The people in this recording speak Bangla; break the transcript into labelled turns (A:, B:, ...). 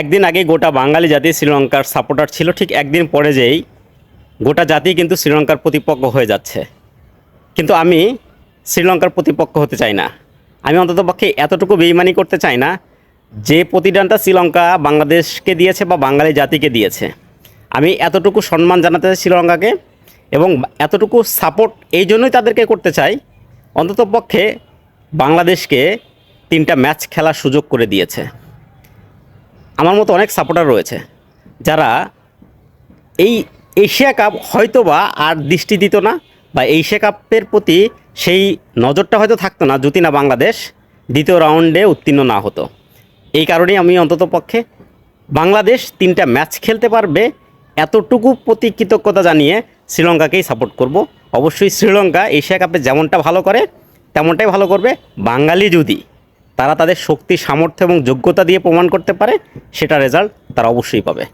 A: একদিন আগে গোটা বাঙালি জাতি শ্রীলঙ্কার সাপোর্টার ছিল, ঠিক একদিন পরে যেই গোটা জাতি কিন্তু শ্রীলঙ্কার প্রতিপক্ষ হয়ে যাচ্ছে। কিন্তু আমি শ্রীলঙ্কার প্রতিপক্ষ হতে চাই না। আমি অন্ততপক্ষে এতটুকু বেইমানি করতে চাই না যে প্রতিদানটা শ্রীলঙ্কা বাংলাদেশকে দিয়েছে বা বাঙালি জাতিকে দিয়েছে। আমি এতটুকু সম্মান জানাতে চাই শ্রীলঙ্কাকে এবং এতটুকু সাপোর্ট এই জন্যই তাদেরকে করতে চাই। অন্ততপক্ষে বাংলাদেশকে তিনটা ম্যাচ খেলার সুযোগ করে দিয়েছে। আমার মতো অনেক সাপোর্টার রয়েছে, যারা এই এশিয়া কাপ হয়তোবা আর দৃষ্টি দিত না বা এশিয়া কাপের প্রতি সেই নজরটা হয়তো থাকতো না যদি না বাংলাদেশ দ্বিতীয় রাউন্ডে উত্তীর্ণ না হতো। এই কারণেই আমি অন্তত পক্ষে বাংলাদেশ তিনটা ম্যাচ খেলতে পারবে এতটুকু প্রতি কৃতজ্ঞতা জানিয়ে শ্রীলঙ্কাকেই সাপোর্ট করব। অবশ্যই শ্রীলঙ্কা এশিয়া কাপে যেমনটা ভালো করে, তেমনটাই ভালো করবে বাঙালি যদি। তারা তাদের শক্তি, সামর্থ্য এবং যোগ্যতা দিয়ে প্রমাণ করতে পারে, সেটা রেজাল্ট তারা অবশ্যই পাবে।